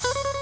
you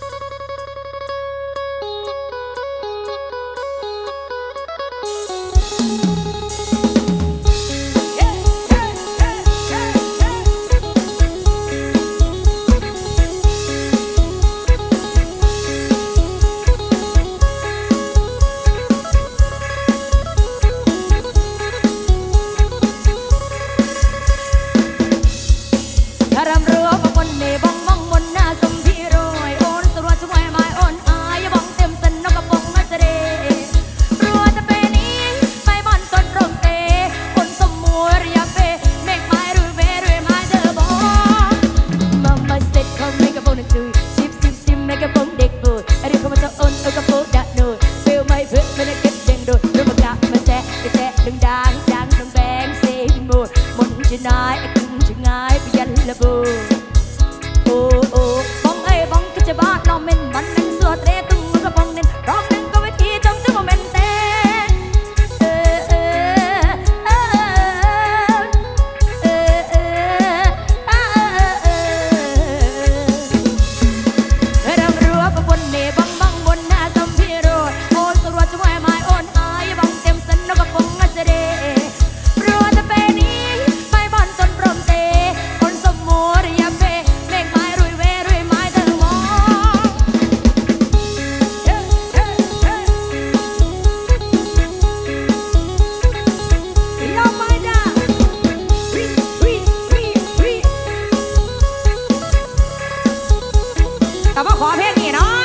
Janai akung jangai bian labu Oh oh bong ai bong ke cebat nomen man 咱们划ว่า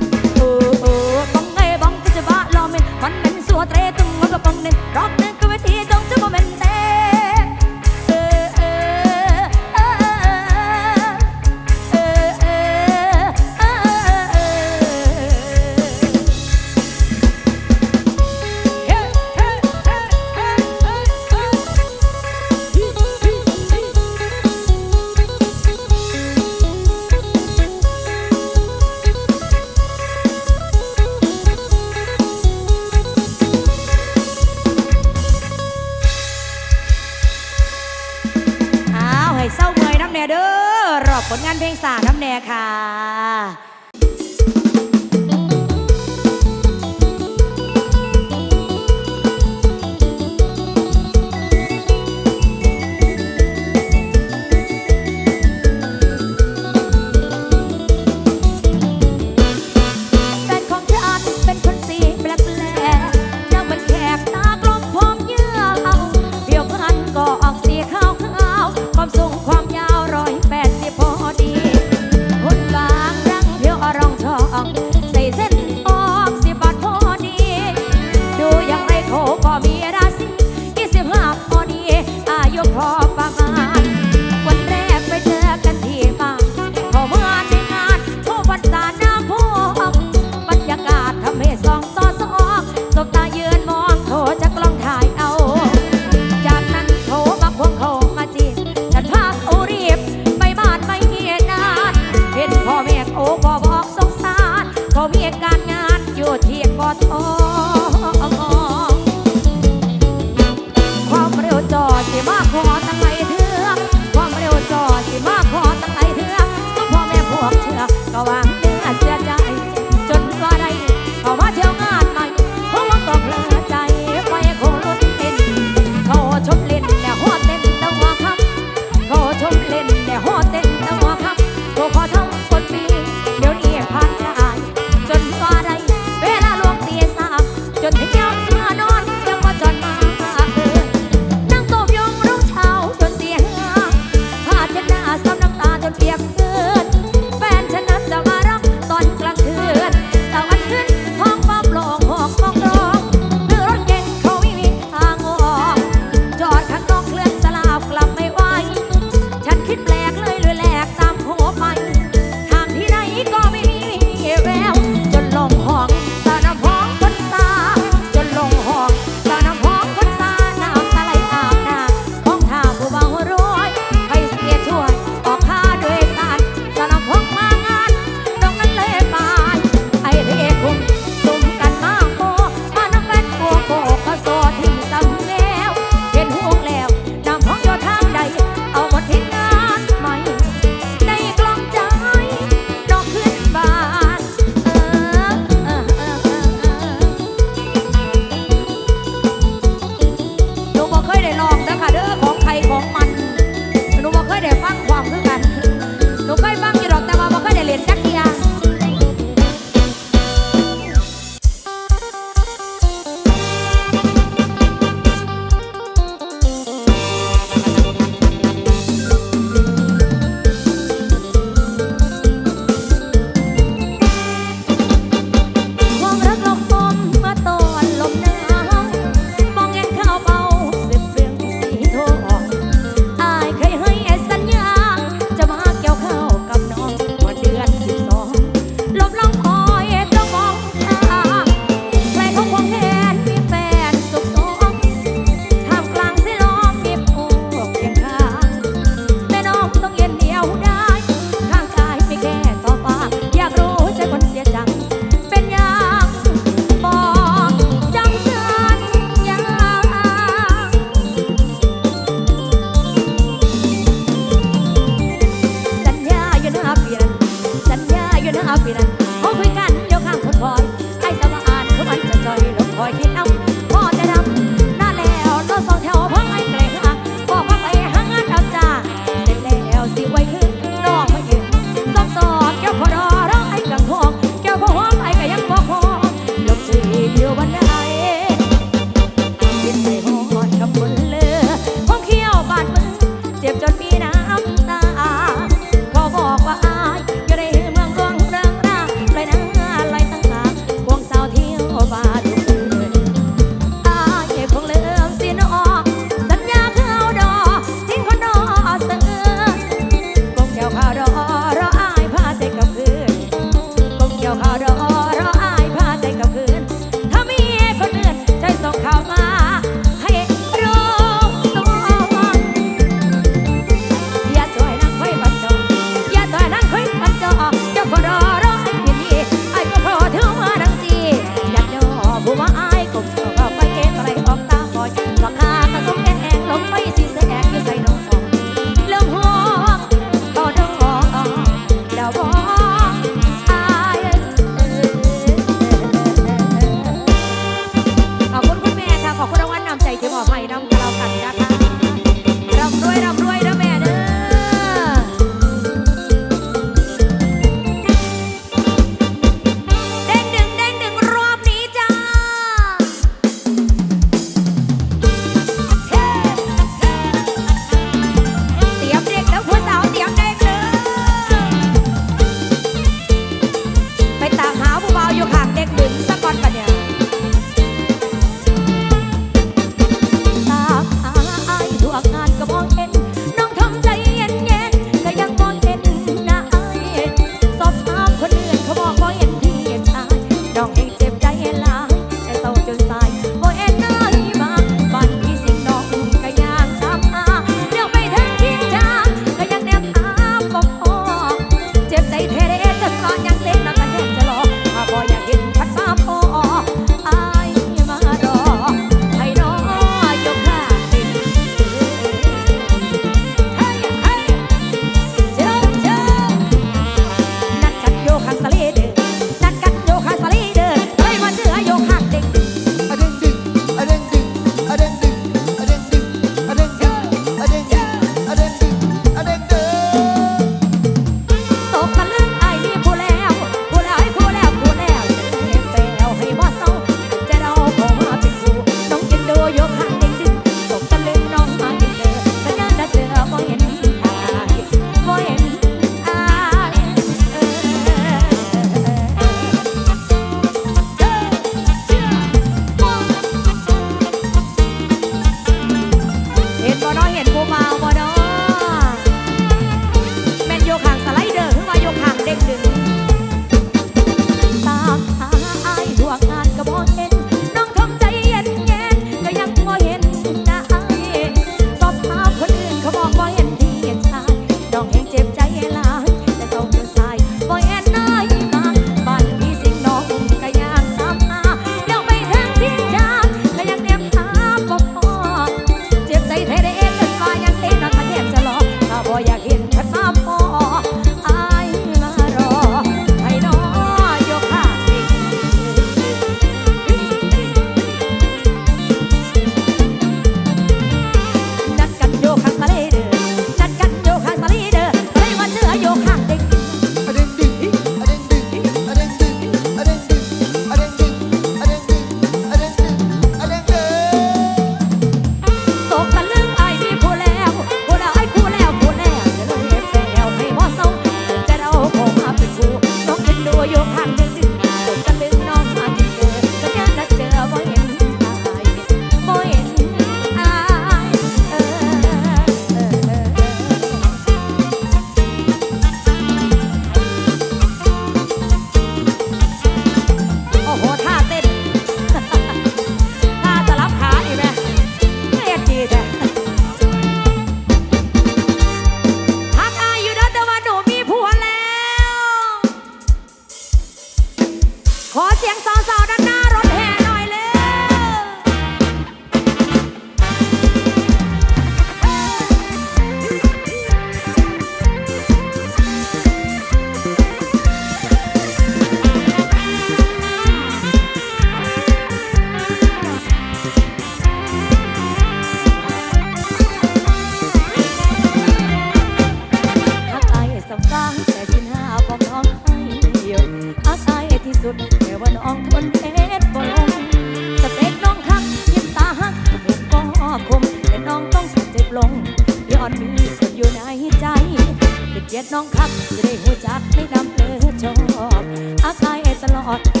ต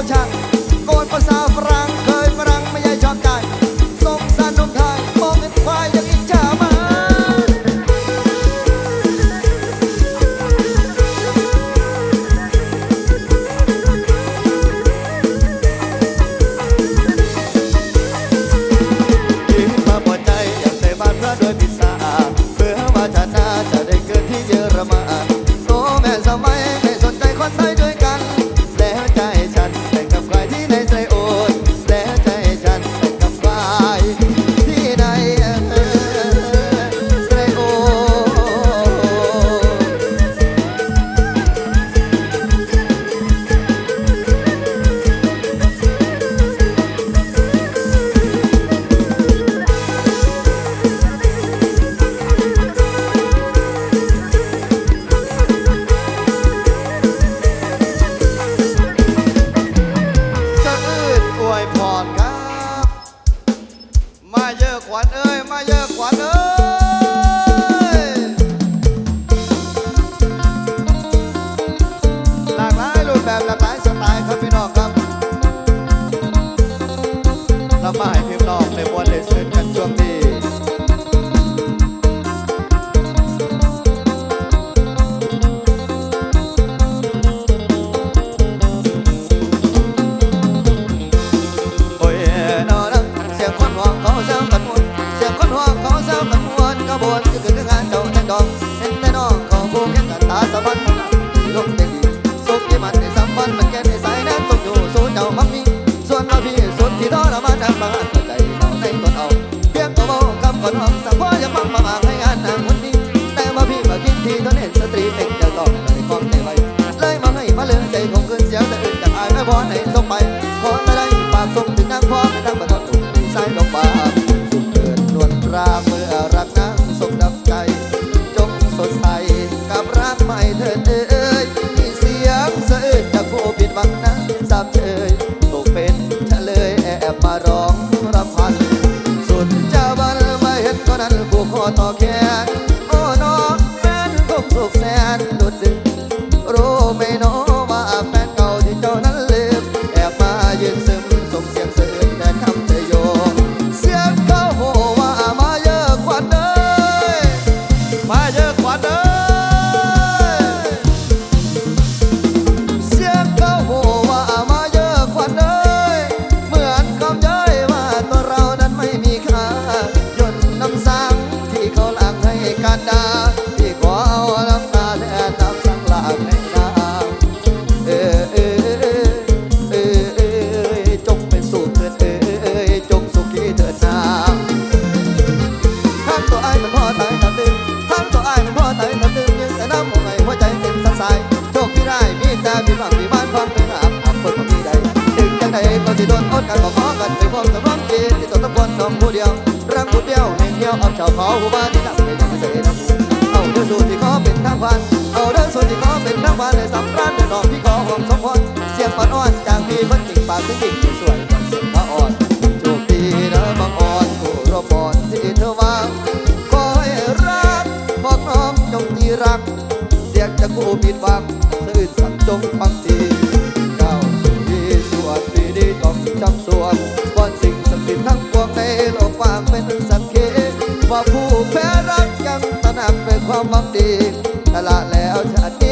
bocah Kawan pesafra mami. vaya สิ่งที่สวยาออนจูบีนะบาออนผู้รบอ่ที่เธอวางขอใรักบอกน้อมจงที่รัก เสียงจะกูผิดหวังซื่อสัตย์จงฟังดีเก้าสุดีสวดปีนี้ต้องจำสวดบนสิ่งศักดิ์สิทธิ์ทั้งปวงในโลกวางเป็นสังเกตว่าผู้แพ้รักยังตระหนักในความหวังดีตละแล้วชาติ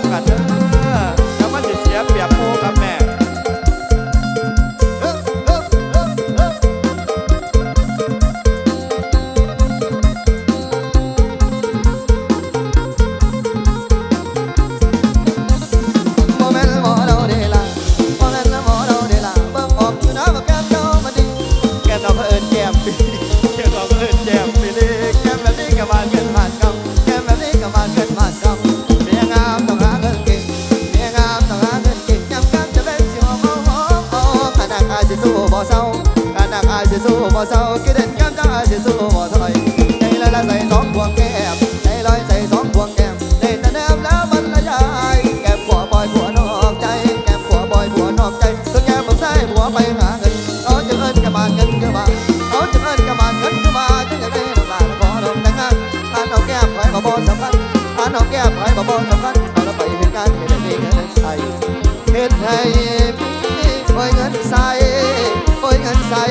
Vamos. ให้พี่โอ้ยเงินใส่โอ้ยเงินใส่